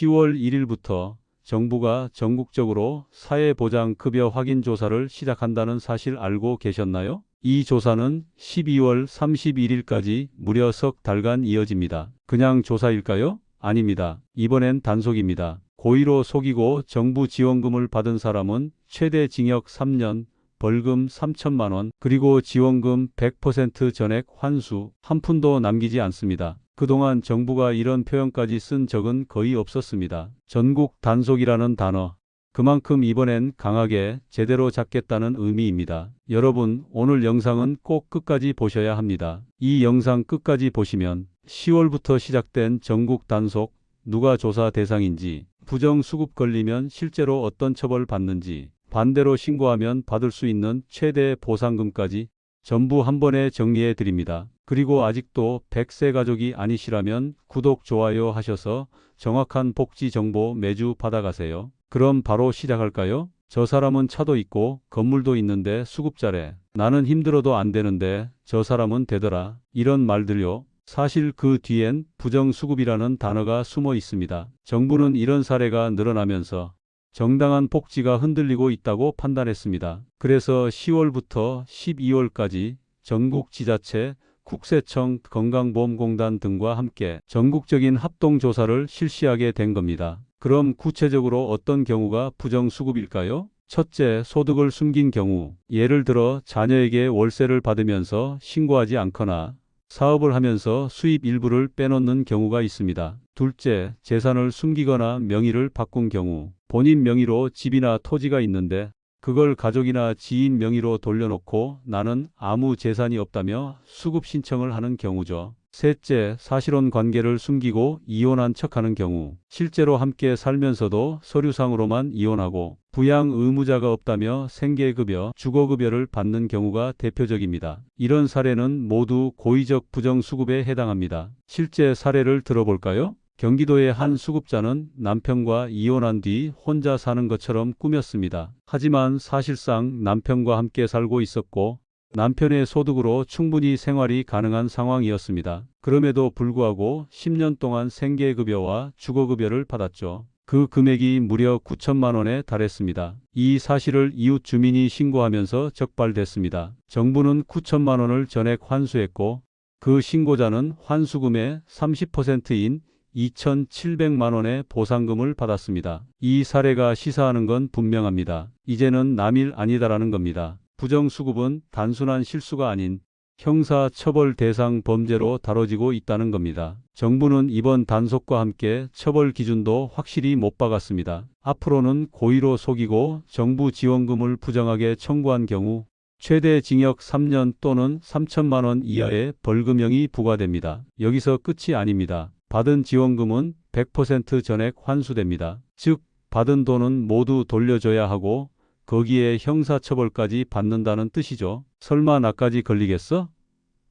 10월 1일부터 정부가 전국적으로 사회보장급여 확인 조사를 시작한다는 사실 알고 계셨나요? 이 조사는 12월 31일까지 무려 석 달간 이어집니다. 그냥 조사일까요? 아닙니다. 이번엔 단속입니다. 고의로 속이고 정부 지원금을 받은 사람은 최대 징역 3년, 벌금 3천만 원, 그리고 지원금 100% 전액 환수, 한 푼도 남기지 않습니다. 그동안 정부가 이런 표현까지 쓴 적은 거의 없었습니다. 전국 단속이라는 단어. 그만큼 이번엔 강하게 제대로 잡겠다는 의미입니다. 여러분, 오늘 영상은 꼭 끝까지 보셔야 합니다. 이 영상 끝까지 보시면 10월부터 시작된 전국 단속, 누가 조사 대상인지, 부정수급 걸리면 실제로 어떤 처벌 받는지, 반대로 신고하면 받을 수 있는 최대 보상금까지 전부 한 번에 정리해 드립니다. 그리고 아직도 100세 가족이 아니시라면 구독, 좋아요 하셔서 정확한 복지 정보 매주 받아가세요. 그럼 바로 시작할까요? 저 사람은 차도 있고 건물도 있는데 수급자래. 나는 힘들어도 안 되는데 저 사람은 되더라. 이런 말들요. 사실 그 뒤엔 부정수급이라는 단어가 숨어 있습니다. 정부는 이런 사례가 늘어나면서 정당한 복지가 흔들리고 있다고 판단했습니다. 그래서 10월부터 12월까지 전국 지자체, 국세청, 건강보험공단 등과 함께 전국적인 합동조사를 실시하게 된 겁니다. 그럼 구체적으로 어떤 경우가 부정수급일까요? 첫째, 소득을 숨긴 경우. 예를 들어 자녀에게 월세를 받으면서 신고하지 않거나 사업을 하면서 수입 일부를 빼놓는 경우가 있습니다. 둘째, 재산을 숨기거나 명의를 바꾼 경우. 본인 명의로 집이나 토지가 있는데 그걸 가족이나 지인 명의로 돌려놓고 나는 아무 재산이 없다며 수급 신청을 하는 경우죠. 셋째, 사실혼 관계를 숨기고 이혼한 척하는 경우. 실제로 함께 살면서도 서류상으로만 이혼하고 부양 의무자가 없다며 생계급여, 주거급여를 받는 경우가 대표적입니다. 이런 사례는 모두 고의적 부정수급에 해당합니다. 실제 사례를 들어볼까요? 경기도의 한 수급자는 남편과 이혼한 뒤 혼자 사는 것처럼 꾸몄습니다. 하지만 사실상 남편과 함께 살고 있었고 남편의 소득으로 충분히 생활이 가능한 상황이었습니다. 그럼에도 불구하고 10년 동안 생계급여와 주거급여를 받았죠. 그 금액이 무려 9천만 원에 달했습니다. 이 사실을 이웃 주민이 신고하면서 적발됐습니다. 정부는 9천만 원을 전액 환수했고 그 신고자는 환수금의 30%인 2,700만 원의 보상금을 받았습니다. 이 사례가 시사하는 건 분명합니다. 이제는 남일 아니다라는 겁니다. 부정수급은 단순한 실수가 아닌 형사처벌 대상 범죄로 다뤄지고 있다는 겁니다. 정부는 이번 단속과 함께 처벌 기준도 확실히 못 박았습니다. 앞으로는 고의로 속이고 정부 지원금을 부정하게 청구한 경우 최대 징역 3년 또는 3천만 원 이하의 벌금형이 부과됩니다. 여기서 끝이 아닙니다. 받은 지원금은 100% 전액 환수됩니다. 즉, 받은 돈은 모두 돌려줘야 하고 거기에 형사처벌까지 받는다는 뜻이죠. 설마 나까지 걸리겠어?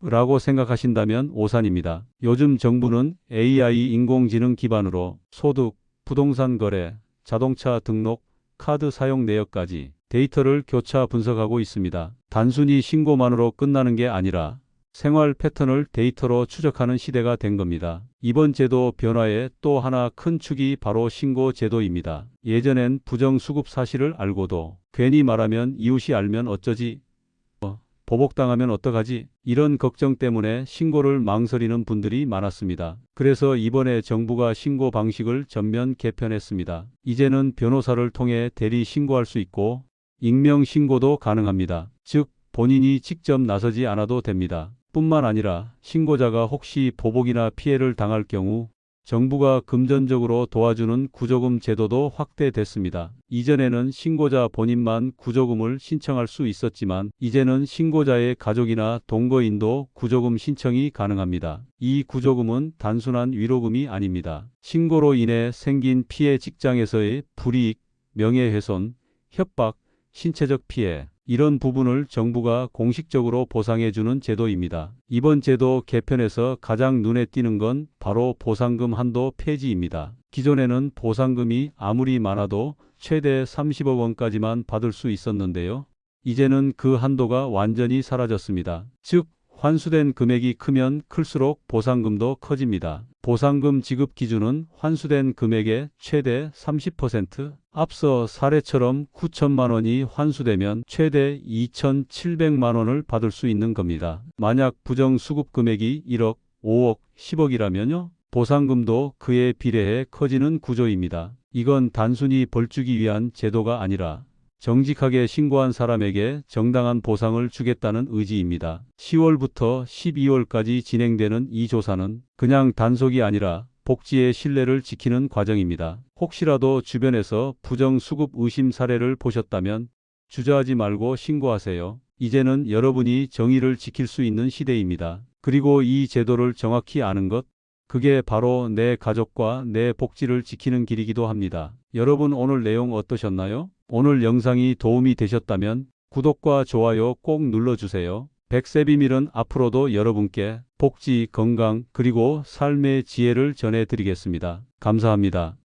라고 생각하신다면 오산입니다. 요즘 정부는 AI 인공지능 기반으로 소득, 부동산 거래, 자동차 등록, 카드 사용 내역까지 데이터를 교차 분석하고 있습니다. 단순히 신고만으로 끝나는 게 아니라 생활 패턴을 데이터로 추적하는 시대가 된 겁니다. 이번 제도 변화의 또 하나 큰 축이 바로 신고 제도입니다. 예전엔 부정수급 사실을 알고도 괜히 말하면 이웃이 알면 어쩌지? 뭐, 보복당하면 어떡하지? 이런 걱정 때문에 신고를 망설이는 분들이 많았습니다. 그래서 이번에 정부가 신고 방식을 전면 개편했습니다. 이제는 변호사를 통해 대리 신고할 수 있고 익명 신고도 가능합니다. 즉, 본인이 직접 나서지 않아도 됩니다. 뿐만 아니라 신고자가 혹시 보복이나 피해를 당할 경우 정부가 금전적으로 도와주는 구조금 제도도 확대됐습니다. 이전에는 신고자 본인만 구조금을 신청할 수 있었지만 이제는 신고자의 가족이나 동거인도 구조금 신청이 가능합니다. 이 구조금은 단순한 위로금이 아닙니다. 신고로 인해 생긴 피해 직장에서의 불이익, 명예훼손, 협박, 신체적 피해, 이런 부분을 정부가 공식적으로 보상해주는 제도입니다. 이번 제도 개편에서 가장 눈에 띄는 건 바로 보상금 한도 폐지입니다. 기존에는 보상금이 아무리 많아도 최대 30억 원까지만 받을 수 있었는데요. 이제는 그 한도가 완전히 사라졌습니다. 즉, 환수된 금액이 크면 클수록 보상금도 커집니다. 보상금 지급 기준은 환수된 금액의 최대 30%, 앞서 사례처럼 9천만 원이 환수되면 최대 2,700만 원을 받을 수 있는 겁니다. 만약 부정 수급 금액이 1억, 5억, 10억이라면요. 보상금도 그에 비례해 커지는 구조입니다. 이건 단순히 벌주기 위한 제도가 아니라 정직하게 신고한 사람에게 정당한 보상을 주겠다는 의지입니다. 10월부터 12월까지 진행되는 이 조사는 그냥 단속이 아니라 복지의 신뢰를 지키는 과정입니다. 혹시라도 주변에서 부정수급 의심 사례를 보셨다면 주저하지 말고 신고하세요. 이제는 여러분이 정의를 지킬 수 있는 시대입니다. 그리고 이 제도를 정확히 아는 것, 그게 바로 내 가족과 내 복지를 지키는 길이기도 합니다. 여러분 오늘 내용 어떠셨나요? 오늘 영상이 도움이 되셨다면 구독과 좋아요 꼭 눌러주세요. 백세 비밀은 앞으로도 여러분께 복지, 건강, 그리고 삶의 지혜를 전해드리겠습니다. 감사합니다.